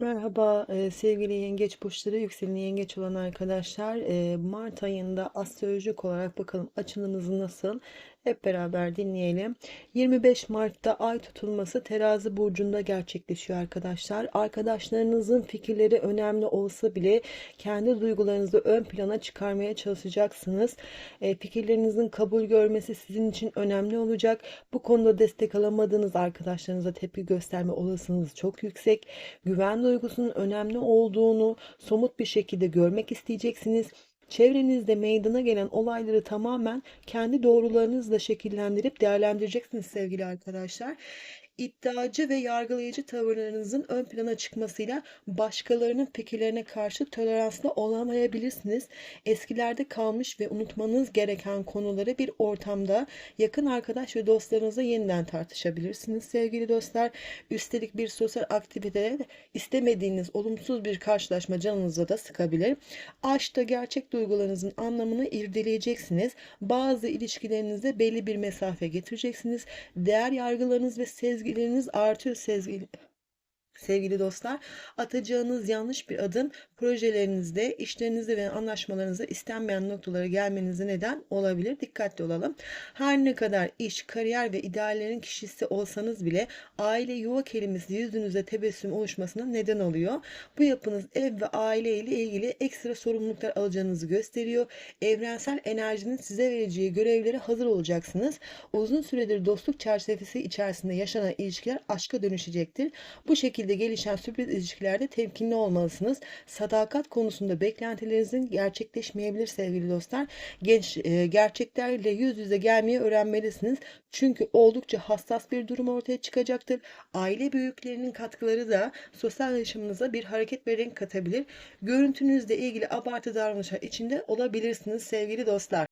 Merhaba eee, sevgili yengeç burçları, yükseleni yengeç olan arkadaşlar. Eee, Mart ayında astrolojik olarak bakalım açılımımız nasıl? Hep beraber dinleyelim. 25 Mart'ta ay tutulması terazi burcunda gerçekleşiyor arkadaşlar. Arkadaşlarınızın fikirleri önemli olsa bile kendi duygularınızı ön plana çıkarmaya çalışacaksınız. Eee, fikirlerinizin kabul görmesi sizin için önemli olacak. Bu konuda destek alamadığınız arkadaşlarınıza tepki gösterme olasılığınız çok yüksek. Güven duygusunun önemli olduğunu somut bir şekilde görmek isteyeceksiniz. Çevrenizde meydana gelen olayları tamamen kendi doğrularınızla şekillendirip değerlendireceksiniz sevgili arkadaşlar. İddiacı ve yargılayıcı tavırlarınızın ön plana çıkmasıyla başkalarının fikirlerine karşı toleranslı olamayabilirsiniz. Eskilerde kalmış ve unutmanız gereken konuları bir ortamda yakın arkadaş ve dostlarınızla yeniden tartışabilirsiniz sevgili dostlar. Üstelik bir sosyal aktivitede istemediğiniz olumsuz bir karşılaşma canınıza da sıkabilir. Aşkta gerçek duygularınızın anlamını irdeleyeceksiniz. Bazı ilişkilerinizde belli bir mesafe getireceksiniz. Değer yargılarınız ve sezgileriniz artıyor sevgili Sevgili dostlar, atacağınız yanlış bir adım projelerinizde, işlerinizde ve anlaşmalarınızda istenmeyen noktalara gelmenize neden olabilir. Dikkatli olalım. Her ne kadar iş, kariyer ve ideallerin kişisi olsanız bile aile yuva kelimesi yüzünüzde tebessüm oluşmasına neden oluyor. Bu yapınız ev ve aile ile ilgili ekstra sorumluluklar alacağınızı gösteriyor. Evrensel enerjinin size vereceği görevlere hazır olacaksınız. Uzun süredir dostluk çerçevesi içerisinde yaşanan ilişkiler aşka dönüşecektir. Bu şekilde gelişen sürpriz ilişkilerde temkinli olmalısınız. Sadakat konusunda beklentilerinizin gerçekleşmeyebilir sevgili dostlar. Genç e, gerçeklerle yüz yüze gelmeyi öğrenmelisiniz. Çünkü oldukça hassas bir durum ortaya çıkacaktır. Aile büyüklerinin katkıları da sosyal yaşamınıza bir hareket ve renk katabilir. Görüntünüzle ilgili abartı davranışlar içinde olabilirsiniz sevgili dostlar.